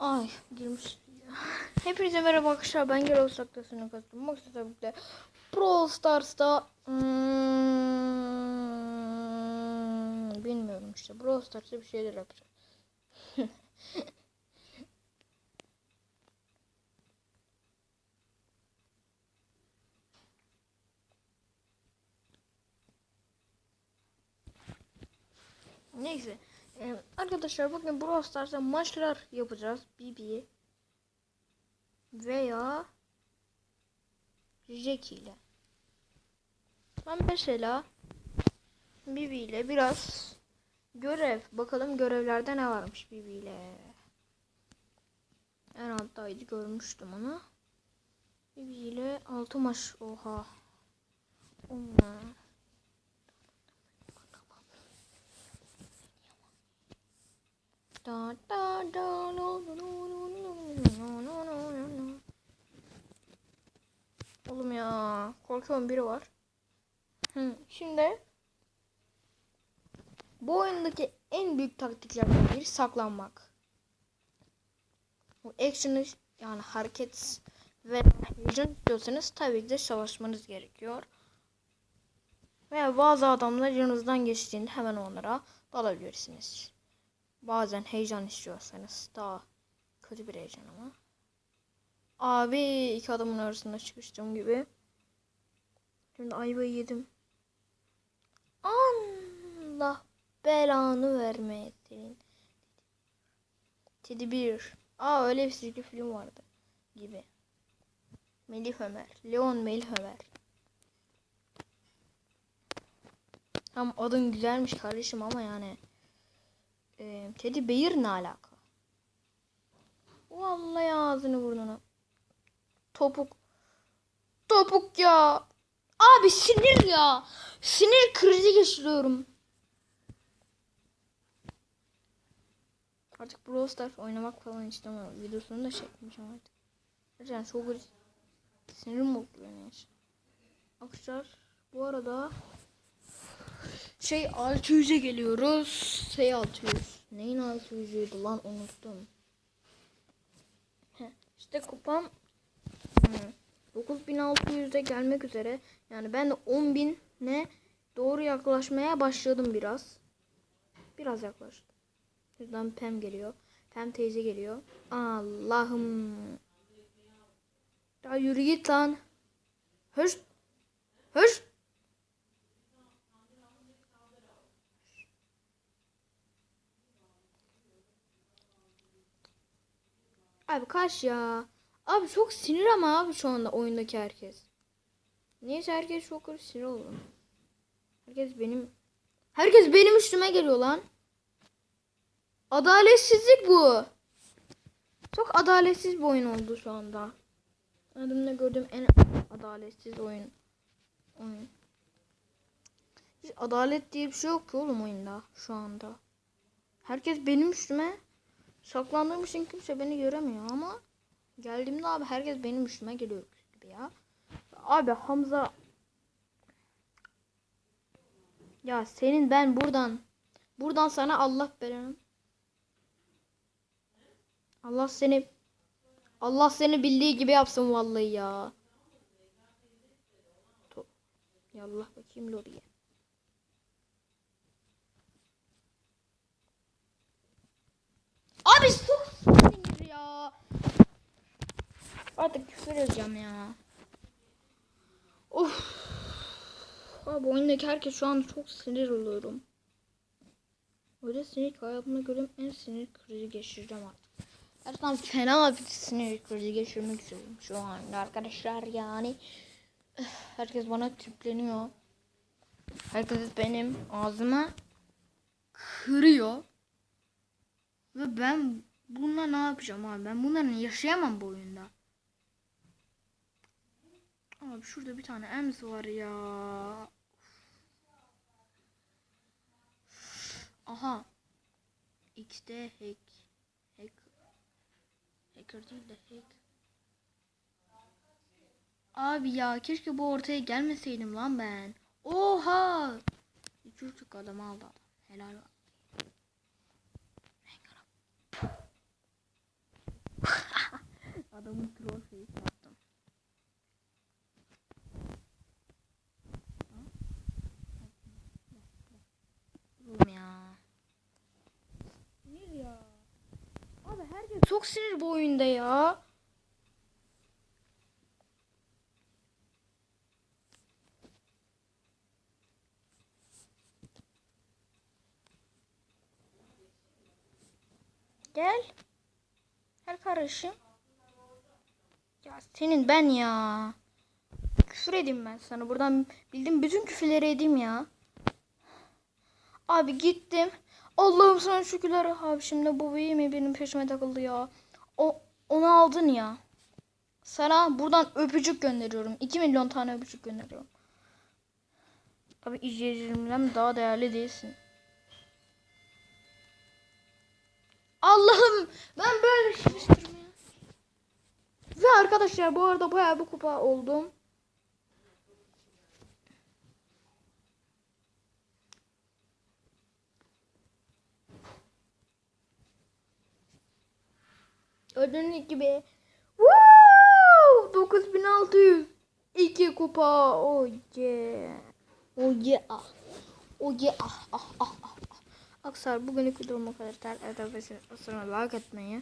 Ay girmiş. Hepinize merhaba arkadaşlar. Ben Gero Saktası'nı kastım. Maksat tabii de Brawl Stars'ta hmm, bilmiyorum işte. Brawl Stars'ta bir şeyler yapacağım. Neyse. Ee, arkadaşlar bugün Brawl Stars'ta maçlar yapacağız. BB veya Jackie ile. Ben mesela BB ile biraz görev. Bakalım görevlerde ne varmış BB ile. En alttaydı görmüştüm onu. BB ile 6 maç. Oha. Onlar. Da da da lo lo lo lo lo lo Oğlum ya korkuyorum biri var. Hı, şimdi bu oyundaki en büyük taktiklerden biri saklanmak. Bu action'ı yani hareket ve heyecan istiyorsanız tabii ki de savaşmanız gerekiyor. Veya bazı adamlar yanınızdan geçtiğinde hemen onlara dalabilirsiniz. Bazen heyecan istiyorsanız daha kötü bir heyecan ama. Abi iki adamın arasında çıkıştığım gibi. Şimdi ayvayı yedim. Allah belanı vermesin. Teddy bir. Aa öyle bir çizgi film vardı gibi. Melih Ömer. Leon Melih Ömer. Tam adın güzelmiş kardeşim ama yani. Ee, Teddy Bear ne alaka? Vallahi ağzını burnunu. Topuk. Topuk ya. Abi sinir ya. Sinir krizi geçiriyorum. Artık Brawl Stars oynamak falan istemiyorum. Videosunu da çekmişim artık. Gerçekten çok sinirim beni. işte. Arkadaşlar bu arada şey 600'e geliyoruz. Şey 600. Neyin 600'üydü lan unuttum. Heh, işte kupam hmm, 9600'e gelmek üzere. Yani ben de 10.000'e doğru yaklaşmaya başladım biraz. Biraz yaklaştım. Şuradan Pem geliyor. Pem teyze geliyor. Allah'ım. Ya yürü git lan. Hış. Hış. Abi kaç ya. Abi çok sinir ama abi şu anda oyundaki herkes. Neyse herkes çok sinir oldu. Herkes benim Herkes benim üstüme geliyor lan. Adaletsizlik bu. Çok adaletsiz bir oyun oldu şu anda. Hayatımda gördüğüm en adaletsiz oyun. Oyun. Hiç adalet diye bir şey yok ki oğlum oyunda şu anda. Herkes benim üstüme saklandığım için kimse beni göremiyor ama geldiğimde abi herkes benim üstüme geliyor gibi ya. Abi Hamza ya senin ben buradan buradan sana Allah belanı Allah seni Allah seni bildiği gibi yapsın vallahi ya. To Yallah bakayım lobiye. Abi sinir ya. Artık küfür edeceğim ya. Of. Abi oyundaki herkes şu an çok sinir oluyorum. Öyle sinir hayatımda gördüğüm en sinir krizi geçireceğim artık. Gerçekten fena bir sinir krizi geçirmek istiyorum şu anda arkadaşlar yani. Herkes bana tripleniyor. Herkes benim ağzıma kırıyor. Ve ben bununla ne yapacağım abi? Ben bunların yaşayamam bu oyunda. Abi şurada bir tane ems var ya. Aha. X'de hack. Hack. Hacker değil de hack. Abi ya keşke bu ortaya gelmeseydim lan ben. Oha. Çocuk adam aldı. Helal olsun. adamın troll face yaptım. Oğlum ya. Sinir ya. Abi herkes çok sinir bu oyunda ya. Gel. Gel kardeşim. Ya senin ben ya. Küfür edeyim ben sana. Buradan bildiğim bütün küfürleri edeyim ya. Abi gittim. Allah'ım sana şükürler. Abi şimdi bu iyi mi benim peşime takıldı ya. O onu aldın ya. Sana buradan öpücük gönderiyorum. 2 milyon tane öpücük gönderiyorum. Abi izleyicilerimden daha değerli değilsin. Allah'ım ben böyle şey istiyorum ya. Ve arkadaşlar bu arada bayağı bir kupa oldum. Gördüğünüz gibi Woo! 9600 2 kupa oh yeah oh yeah oh yeah ah ah ah ah. Aksar bugünlük videom bu kadar. Evet arkadaşlar sonra like etmeyi.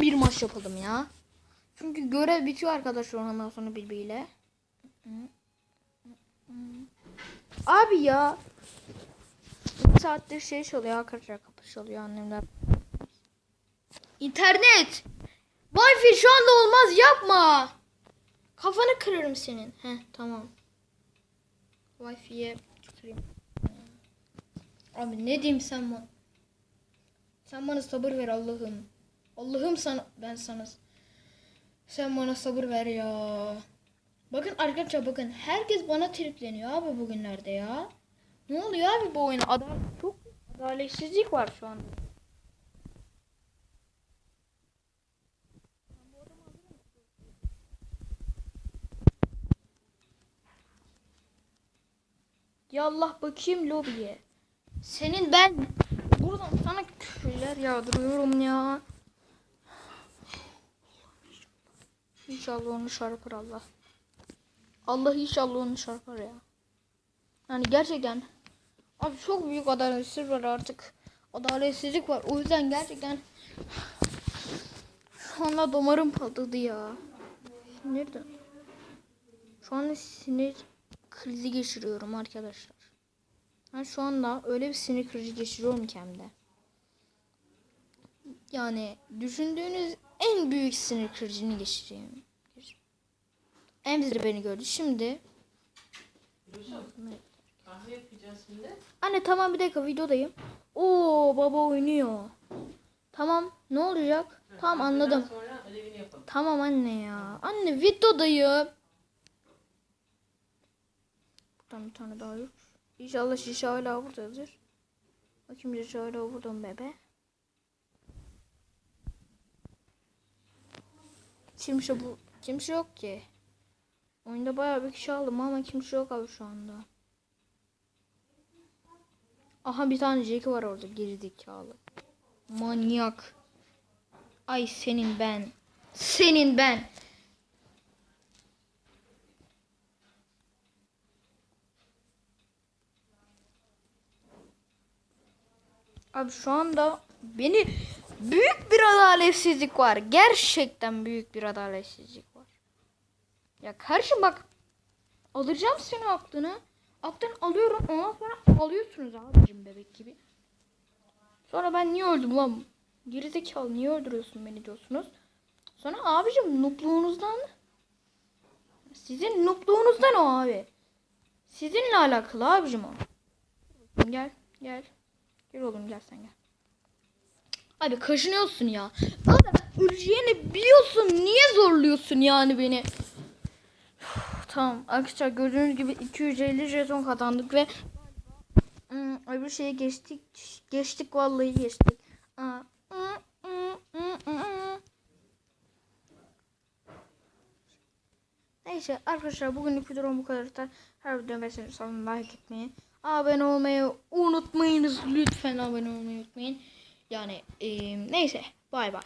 Bir maç yapalım ya. Çünkü görev bitiyor arkadaşlar ondan sonra birbiriyle. Abi ya. Bir saattir şey çalıyor arkadaşlar kapı çalıyor annemler. İnternet. Wi-Fi şu anda olmaz yapma. Kafanı kırarım senin. Heh tamam. Wi-Fi'ye tüküreyim. Abi ne diyeyim sen bana? Sen bana sabır ver Allah'ım. Allah'ım sana ben sana sen bana sabır ver ya. Bakın arkadaşlar bakın herkes bana tripleniyor abi bugünlerde ya. Ne oluyor abi bu oyuna? Adam çok adaletsizlik var şu anda. Yallah bakayım lobiye. Senin ben buradan sana küfürler yağdırıyorum ya. İnşallah onu çarpar Allah. Allah inşallah onu çarpar ya. Yani gerçekten abi çok büyük adaletsizlik var artık. Adaletsizlik var. O yüzden gerçekten şu anda damarım patladı ya. Nerede? Şu anda sinir krizi geçiriyorum arkadaşlar. Ben şu anda öyle bir sinir krizi geçiriyorum ki hem de. Yani düşündüğünüz en büyük sinir krizini geçireyim. Emzir beni gördü. Şimdi Kahve yapacağız şimdi. Anne tamam bir dakika videodayım. Oo baba oynuyor. Tamam ne olacak? Tamam anladım. Tamam anne ya. Anne videodayım. Buradan bir tane daha yok. İnşallah şişe hala buradadır. Bakayım şişe hala burada mı bebe? Kimse bu kimse yok ki. Oyunda bayağı bir kişi aldım ama kimse yok abi şu anda. Aha bir tane Jackie var orada gerizekalı. Manyak. Ay senin ben. Senin ben. Abi şu anda beni büyük bir adaletsizlik var. Gerçekten büyük bir adaletsizlik var. Ya karşı bak alacağım seni aklını. Aklını alıyorum ondan sonra alıyorsunuz abicim bebek gibi. Sonra ben niye öldüm lan? Gerizekalı niye öldürüyorsun beni diyorsunuz. Sonra abicim nupluğunuzdan sizin nupluğunuzdan o abi. Sizinle alakalı abicim o. Gel gel. Gel oğlum gel sen gel. Abi kaşınıyorsun ya. Abi öleceğini biliyorsun. Niye zorluyorsun yani beni? Tamam arkadaşlar gördüğünüz gibi 250 jeton kazandık ve hmm, öbür şeye geçtik. Geçtik vallahi geçtik. Aa. Neyse arkadaşlar bugünlük videom bu kadar. Her videomu beğenirseniz like etmeyi, abone olmayı unutmayınız. Lütfen abone olmayı unutmayın. Yani eee, neyse bay bay.